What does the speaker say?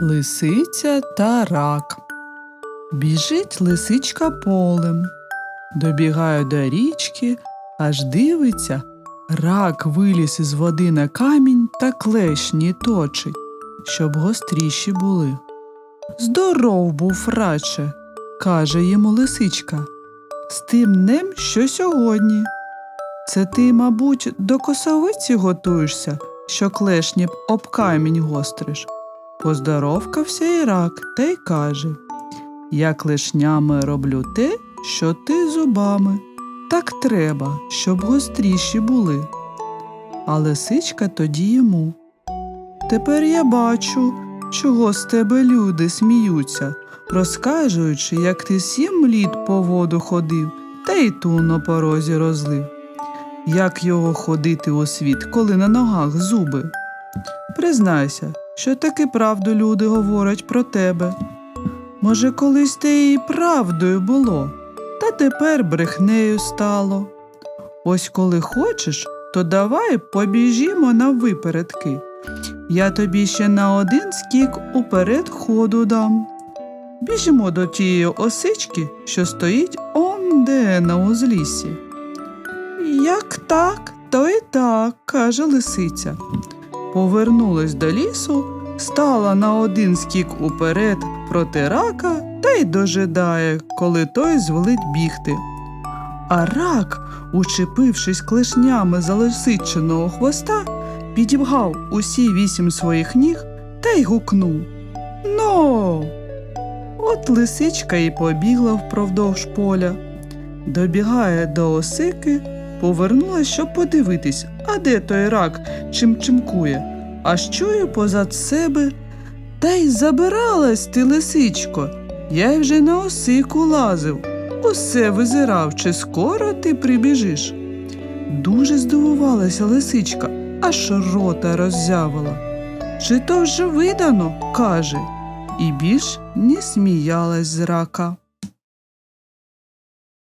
Лисиця та рак. Біжить лисичка полем, добігає до річки, аж дивиться, рак виліз із води на камінь та клешні точить, щоб гостріші були. Здоров був раче, каже йому лисичка, з тим днем, що сьогодні. Це ти, мабуть, до косовиці готуєшся, що клешні об камінь гостриш. Поздоровкався і рак та й каже Я клешнями роблю те, що ти зубами. Так треба, щоб гостріші були. А лисичка тоді йому. Тепер я бачу, чого з тебе люди сміються, розкажуючи, як ти сім літ по воду ходив, та й ту на порозі розлив. Як його ходити у світ, коли на ногах зуби? Признайся, що таки правду люди говорять про тебе. Може, колись те і правдою було, та тепер брехнею стало. Ось коли хочеш, то давай побіжімо на випередки. Я тобі ще на один скік уперед ходу дам. Біжимо до тієї осички, що стоїть он де на узліссі. Як так, то й так, каже лисиця. Повернулась до лісу, стала на один скік уперед проти рака та й дожидає, коли той звелить бігти. А рак, учепившись клешнями за лисичиного хвоста, підібгав усі вісім своїх ніг та й гукнув Но. От лисичка і побігла впровдовж поля. Добігає до осики, повернулась, щоб подивитись, а де той рак чим чимкує, аж чую позад себе. Та й забиралась ти, лисичко, я й вже на осику лазив, усе визирав, чи скоро ти прибіжиш. Дуже здивувалася лисичка, аж рота роззявила. Чи то вже видано, каже, і більш не сміялась з рака.